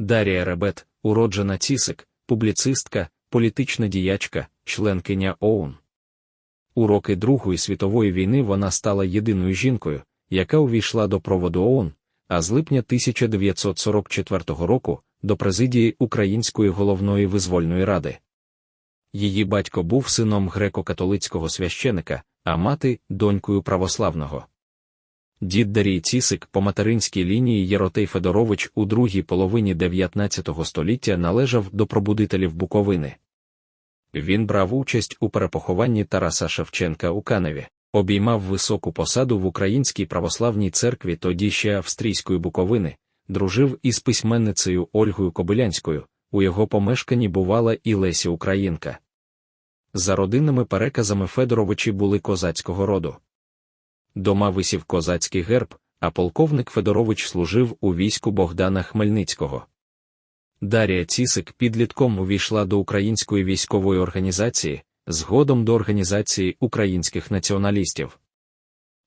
Дарія Ребет, уроджена Цісик, публіцистка, політична діячка, членкиня ОУН. У роки Другої світової війни вона стала єдиною жінкою, яка увійшла до проводу ООН, а з липня 1944 року до президії Української головної визвольної ради. Її батько був сином греко-католицького священика, а мати донькою православного. Дід Дарій Цісик по материнській лінії Єротей Федорович у другій половині 19 століття належав до пробудителів Буковини. Він брав участь у перепохованні Тараса Шевченка у Каневі, обіймав високу посаду в Українській православній церкві тоді ще Австрійської Буковини, дружив із письменницею Ольгою Кобилянською, у його помешканні бувала і Лесі Українка. За родинними переказами Федоровичі були козацького роду. Дома висів козацький герб, а полковник Федорович служив у війську Богдана Хмельницького. Дарія Цісик підлітком увійшла до української військової організації, згодом до організації українських націоналістів.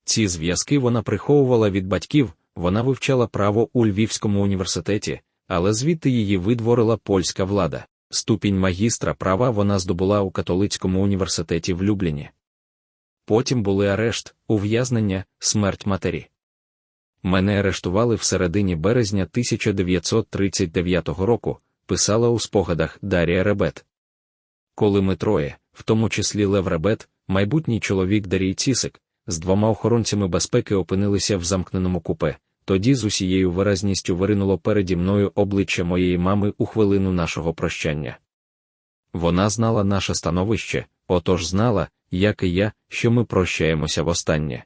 Ці зв'язки вона приховувала від батьків, вона вивчала право у Львівському університеті, але звідти її видворила польська влада. Ступінь магістра права вона здобула у католицькому університеті в Любліні. Потім були арешт, ув'язнення, смерть матері. Мене арештували в середині березня 1939 року, писала у спогадах Дарія Ребет. Коли ми троє, в тому числі Лев Ребет, майбутній чоловік Дарій Цісик, з двома охоронцями безпеки опинилися в замкненому купе, тоді з усією виразністю виринуло переді мною обличчя моєї мами у хвилину нашого прощання. Вона знала наше становище, отож знала, як і я, що ми прощаємося востаннє.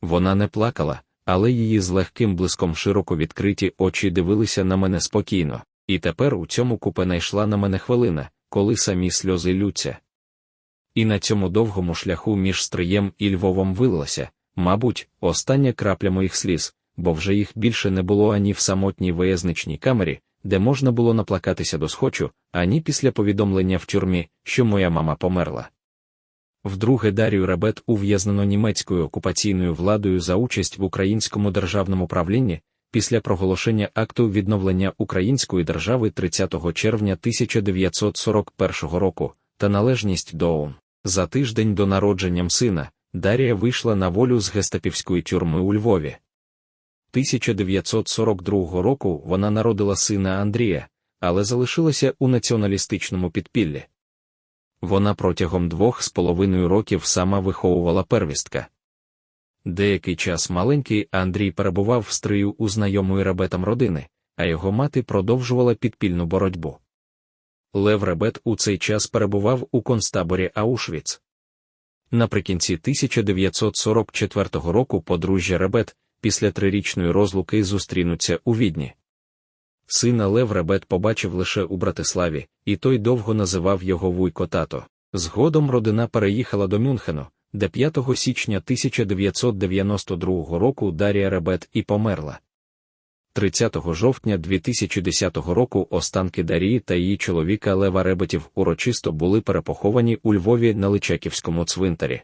Вона не плакала, але її з легким блиском широко відкриті очі дивилися на мене спокійно, і тепер у цьому купе найшла на мене хвилина, коли самі сльози лються. І на цьому довгому шляху між Стриєм і Львовом вилилася, мабуть, остання крапля моїх сліз, бо вже їх більше не було ані в самотній виязничній камері, де можна було наплакатися до схочу, ані після повідомлення в тюрмі, що моя мама померла. Вдруге Дарію Ребет ув'язнено німецькою окупаційною владою за участь в українському державному правлінні після проголошення акту відновлення української держави 30 червня 1941 року та належність до ООН. За тиждень до народженням сина Дарія вийшла на волю з гестапівської тюрми у Львові. 1942 року вона народила сина Андрія, але залишилася у націоналістичному підпіллі. Вона протягом двох з половиною років сама виховувала первістка. Деякий час маленький Андрій перебував в стрию у знайомої ребетам родини, а його мати продовжувала підпільну боротьбу. Лев Ребет у цей час перебував у концтаборі Аушвіц. Наприкінці 1944 року подружжя Ребет після трирічної розлуки зустрінуться у відні. Сина Лев Ребет побачив лише у Братиславі, і той довго називав його Вуйко тато. Згодом родина переїхала до Мюнхену, де 5 січня 1992 року Дарія Ребет і померла. 30 жовтня 2010 року останки Дарії та її чоловіка Лева Ребетів урочисто були перепоховані у Львові на Личаківському цвинтарі.